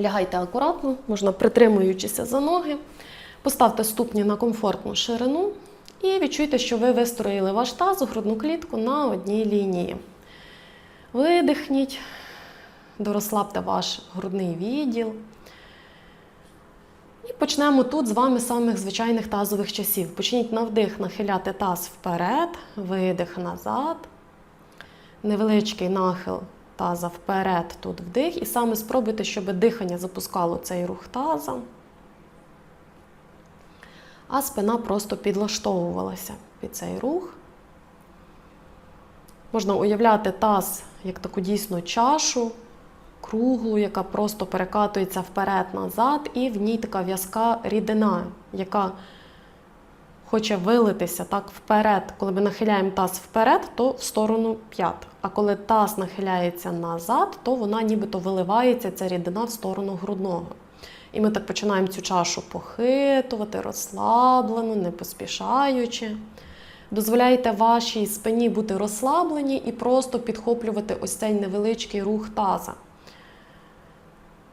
Лягайте акуратно, можна притримуючися за ноги. Поставте ступні на комфортну ширину і відчуйте, що ви вистроїли ваш таз, грудну клітку на одній лінії. Видихніть, дорозслабте ваш грудний відділ. І почнемо тут з вами самих звичайних тазових часів. Почніть на вдих нахиляти таз вперед, видих назад. Невеличкий нахил таза вперед, тут вдих. І саме спробуйте, щоб дихання запускало цей рух таза. А спина просто підлаштовувалася під цей рух. Можна уявляти таз як таку дійсно чашу, круглу, яка просто перекатується вперед-назад, і в ній така в'язка рідина, яка хоче вилитися так вперед. Коли ми нахиляємо таз вперед, то в сторону п'ят. А коли таз нахиляється назад, то вона нібито виливається, ця рідина в сторону грудного. І ми так починаємо цю чашу похитувати, розслаблено, не поспішаючи. Дозволяйте вашій спині бути розслаблені і просто підхоплювати ось цей невеличкий рух таза.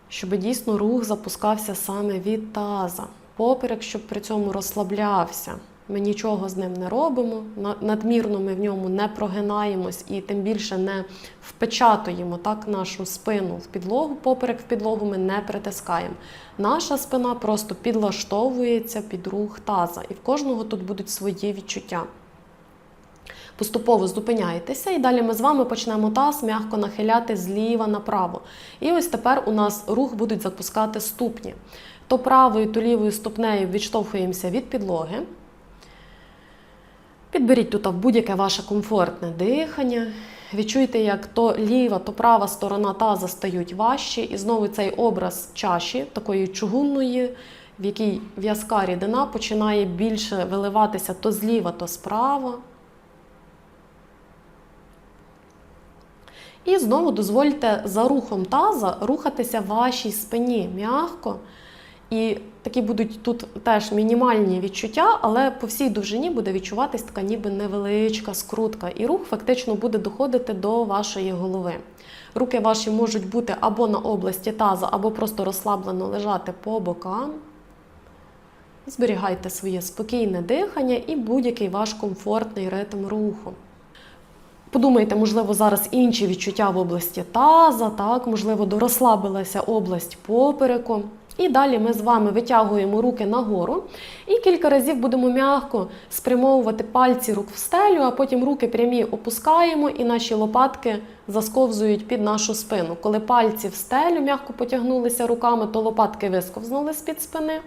Щоб дійсно рух запускався саме від таза. Поперек, щоб при цьому розслаблявся. Ми нічого з ним не робимо, надмірно ми в ньому не прогинаємось і тим більше не впечатуємо так нашу спину в підлогу, поперек в підлогу ми не притискаємо. Наша спина просто підлаштовується під рух таза, і в кожного тут будуть свої відчуття. Поступово зупиняєтеся, і далі ми з вами почнемо таз м'яко нахиляти зліва направо. І ось тепер у нас рух будуть запускати ступні. То правою, то лівою ступнею відштовхуємося від підлоги. Підберіть тут будь-яке ваше комфортне дихання. Відчуйте, як то ліва, то права сторона таза стають важчі. І знову цей образ чаші, такої чугунної, в якій в'язка рідина починає більше виливатися то зліва, то справа. І знову дозвольте за рухом таза рухатися вашій спині м'ягко. І такі будуть тут теж мінімальні відчуття, але по всій довжині буде відчуватись така ніби невеличка скрутка. І рух фактично буде доходити до вашої голови. Руки ваші можуть бути або на області таза, або просто розслаблено лежати по бокам. Зберігайте своє спокійне дихання і будь-який ваш комфортний ритм руху. Подумайте, можливо, зараз інші відчуття в області таза, так, можливо, дорозслабилася область попереку. І далі ми з вами витягуємо руки нагору і кілька разів будемо м'яко спрямовувати пальці рук в стелю, а потім руки прямі опускаємо і наші лопатки засковзують під нашу спину. Коли пальці в стелю м'яко потягнулися руками, то лопатки висковзнули з-під спини.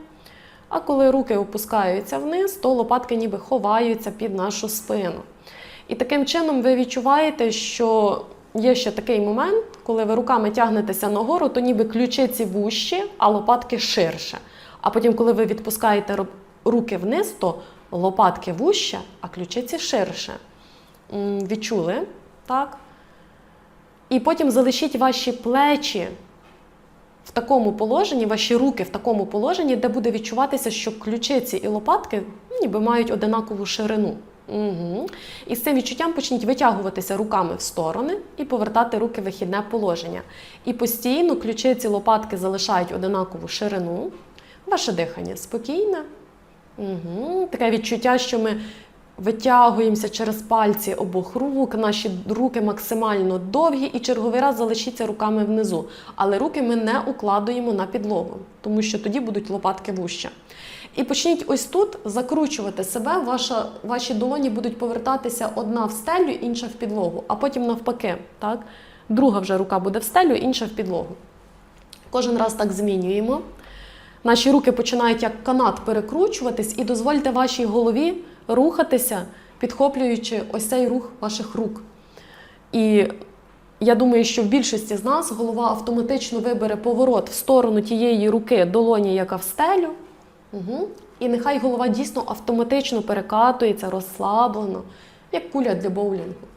А коли руки опускаються вниз, то лопатки ніби ховаються під нашу спину. І таким чином ви відчуваєте, що є ще такий момент, коли ви руками тягнетеся нагору, то ніби ключиці вущі, а лопатки ширше. А потім, коли ви відпускаєте руки вниз, то лопатки вужче, а ключиці ширше. Відчули? Так? І потім залишіть ваші плечі в такому положенні, ваші руки в такому положенні, де буде відчуватися, що ключиці і лопатки ну, ніби мають одинакову ширину. Угу. І з цим відчуттям почніть витягуватися руками в сторони і повертати руки в вихідне положення. І постійно ключиці лопатки залишають одинакову ширину. Ваше дихання спокійне. Угу. Таке відчуття, що ми витягуємося через пальці обох рук, наші руки максимально довгі, і черговий раз залишіться руками внизу. Але руки ми не укладуємо на підлогу, тому що тоді будуть лопатки вужче. І почніть ось тут закручувати себе. Ваша, ваші долоні будуть повертатися одна в стелю, інша в підлогу, а потім навпаки. Так? Друга вже рука буде в стелю, інша в підлогу. Кожен раз так змінюємо. Наші руки починають як канат перекручуватись, і дозвольте вашій голові рухатися, підхоплюючи ось цей рух ваших рук. І я думаю, що в більшості з нас голова автоматично вибере поворот в сторону тієї руки долоні, яка в стелю. Угу. І нехай голова дійсно автоматично перекатується, розслаблено, як куля для боулінгу.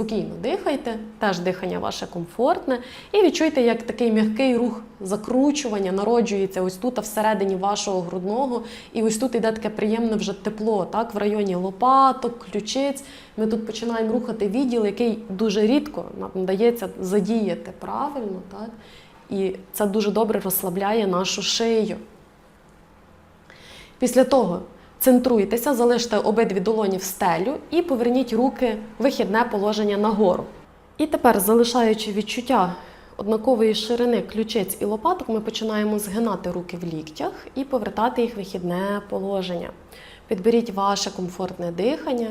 Спокійно дихайте, теж дихання ваше комфортне. І відчуйте, як такий м'який рух закручування народжується ось тут, а всередині вашого грудного. І ось тут іде таке приємне вже тепло, так, в районі лопаток, ключиць. Ми тут починаємо рухати відділ, який дуже рідко нам вдається задіяти правильно. Так? І це дуже добре розслабляє нашу шию. Після того центруйтеся, залиште обидві долоні в стелю і поверніть руки в вихідне положення нагору. І тепер, залишаючи відчуття однакової ширини ключиць і лопаток, ми починаємо згинати руки в ліктях і повертати їх в вихідне положення. Підберіть ваше комфортне дихання.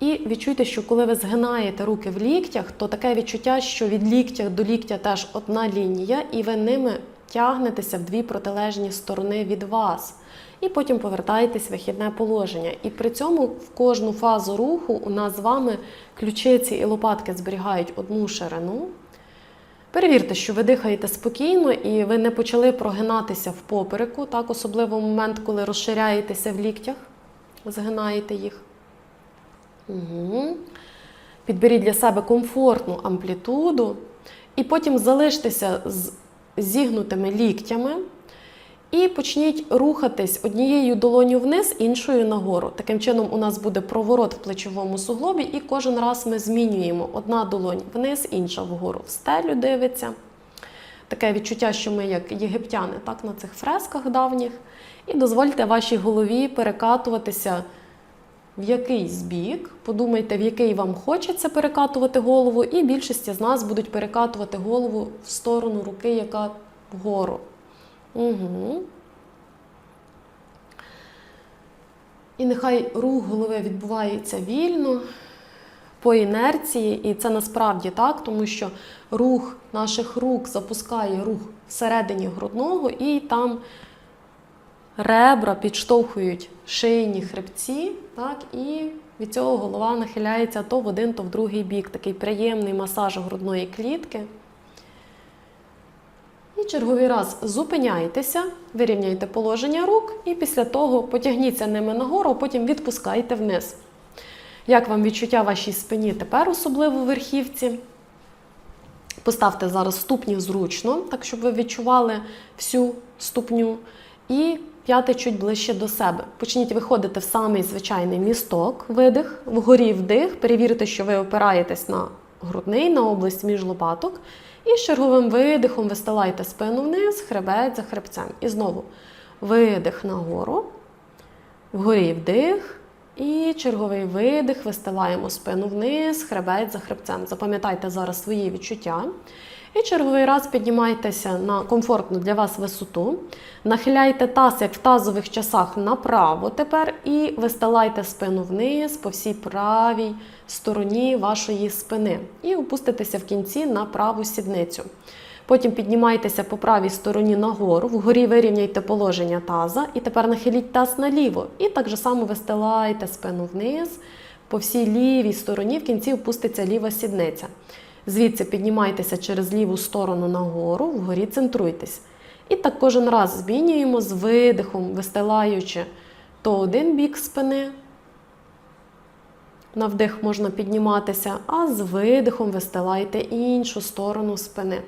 І відчуйте, що коли ви згинаєте руки в ліктях, то таке відчуття, що від ліктя до ліктя теж одна лінія, і ви ними тягнетеся в дві протилежні сторони від вас. І потім повертаєтесь в вихідне положення. І при цьому в кожну фазу руху у нас з вами ключиці і лопатки зберігають одну ширину. Перевірте, що ви дихаєте спокійно і ви не почали прогинатися в попереку, так, особливо в момент, коли розширяєтеся в ліктях, згинаєте їх. Угу. Підберіть для себе комфортну амплітуду, і потім залиштеся з зігнутими ліктями. І почніть рухатись однією долоню вниз, іншою нагору. Таким чином, у нас буде проворот в плечовому суглобі, і кожен раз ми змінюємо одна долонь вниз, інша вгору в стелю дивиться. Таке відчуття, що ми, як єгиптяни, так на цих фресках давніх. І дозвольте вашій голові перекатуватися в якийсь бік. Подумайте, в який вам хочеться перекатувати голову, і більшість з нас будуть перекатувати голову в сторону руки, яка вгору. Угу. І нехай рух голови відбувається вільно, по інерції, і це насправді так, тому що рух наших рук запускає рух всередині грудного, і там ребра підштовхують шийні хребці, так, і від цього голова нахиляється то в один, то в другий бік. Такий приємний масаж грудної клітки. Черговий раз зупиняйтеся, вирівняйте положення рук, і після того потягніться ними нагору, потім відпускайте вниз. Як вам відчуття вашій спині тепер, особливо в верхівці? Поставте зараз ступні зручно, так щоб ви відчували всю ступню. І п'яти чуть ближче до себе. Почніть виходити в самий звичайний місток, видих, вгорі вдих. Перевірте, що ви опираєтесь на грудний, на область між лопаток. І з черговим видихом вистилайте спину вниз, хребет за хребцем. І знову видих нагору, вгорі вдих. І черговий видих, вистилаємо спину вниз, хребет за хребцем. Запам'ятайте зараз свої відчуття. І черговий раз піднімайтеся на комфортну для вас висоту. Нахиляйте таз, як в тазових часах, направо тепер, і вистилайте спину вниз по всій правій стороні вашої спини. І опуститеся в кінці на праву сідницю. Потім піднімайтеся по правій стороні нагору, вгорі вирівняйте положення таза, і тепер нахиліть таз наліво. І так же само вистилайте спину вниз, по всій лівій стороні, в кінці опуститься ліва сідниця. Звідси піднімайтеся через ліву сторону нагору, вгорі центруйтесь. І так кожен раз змінюємо з видихом, вистилаючи то один бік спини. На вдих можна підніматися, а з видихом вистилайте іншу сторону спини.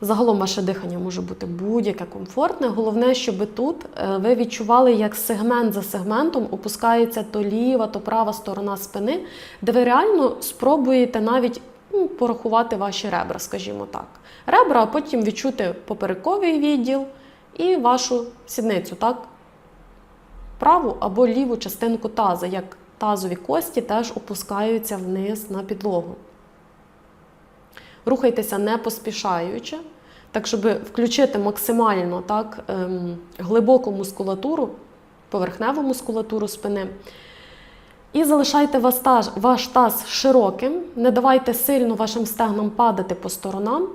Загалом ваше дихання може бути будь-яке комфортне. Головне, щоб тут е, ви відчували, як сегмент за сегментом опускається то ліва, то права сторона спини, де ви реально спробуєте навіть ну, порахувати ваші ребра, скажімо так. Ребра, а потім відчути поперековий відділ і вашу сідницю, так? Праву або ліву частинку таза, як тазові кості теж опускаються вниз на підлогу. Рухайтеся не поспішаючи, так, щоб включити максимально так, ем, глибоку мускулатуру, поверхневу мускулатуру спини. І залишайте ваш таз, ваш таз широким, не давайте сильно вашим стегнам падати по сторонам.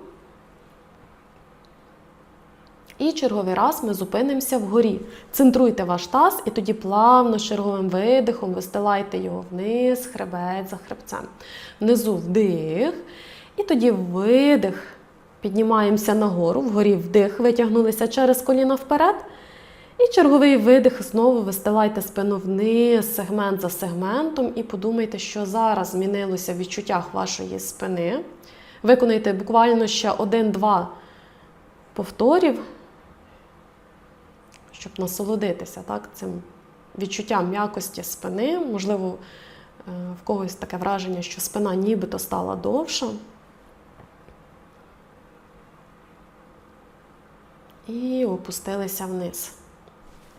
І черговий раз ми зупинимося вгорі. Центруйте ваш таз, і тоді плавно, черговим видихом вистилайте його вниз, хребець за хребцем. Внизу вдих. І тоді видих. Піднімаємося нагору, вгорі вдих, витягнулися через коліна вперед. І черговий видих знову вистилайте спину вниз, сегмент за сегментом, і подумайте, що зараз змінилося в відчуттях вашої спини. Виконайте буквально ще один-два повторів, щоб насолодитися так, цим відчуттям м'якості спини. Можливо, е, в когось таке враження, що спина нібито стала довша. І опустилися вниз.